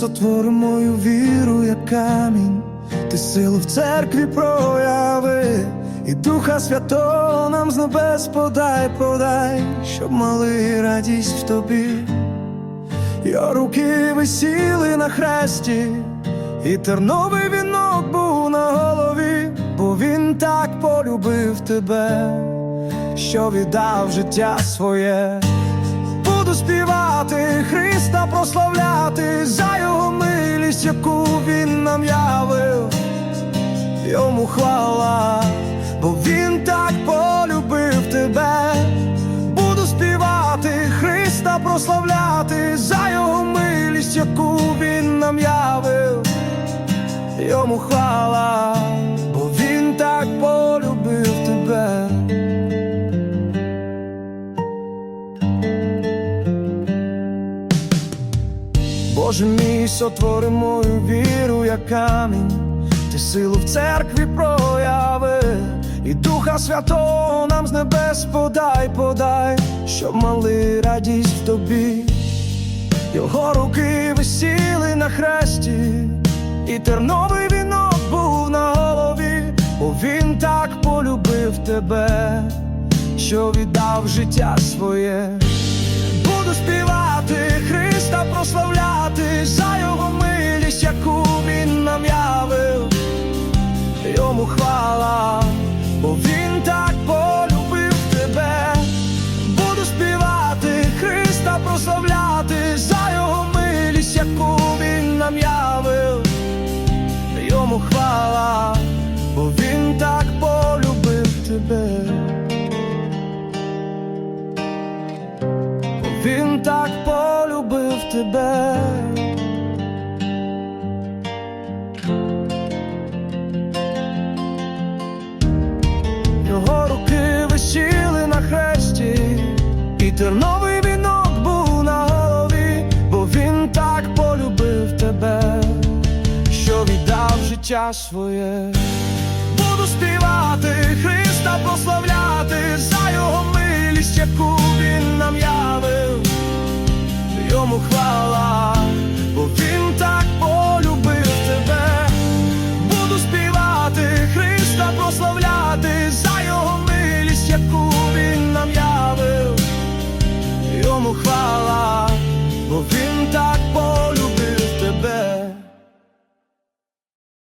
сотвори мою віру, як камінь, ти силу в церкві прояви, і Духа Святого нам з небес подай, подай, щоб мали радість в тобі. Його руки висіли на хресті, і терновий вінок був на голові, бо він так полюбив тебе, що віддав життя своє. Буду співати Христа прославляти яку він нам явив, йому хвала, бо він так полюбив тебе. Буду співати Христа прославляти за його милість, яку він нам явив, йому хвала, Боже мій, сотвори мою віру, як камінь, ти силу в церкві прояви, і Духа Святого нам з небес подай, подай, щоб мали радість в тобі. Його руки висіли на хресті, і терновий вінок був на голові, бо він так полюбив тебе, що віддав життя своє. Буду співати Христа прославляти йому хвала, бо він так полюбив тебе. Буду співати Христа прославляти за його милість, яку він нам явив, йому хвала, бо він так полюбив тебе. Він так полюбив тебе. Терновий вінок був на голові, бо він так полюбив тебе, що віддав життя своє. Буду співати Христа прославляти за його милість, яку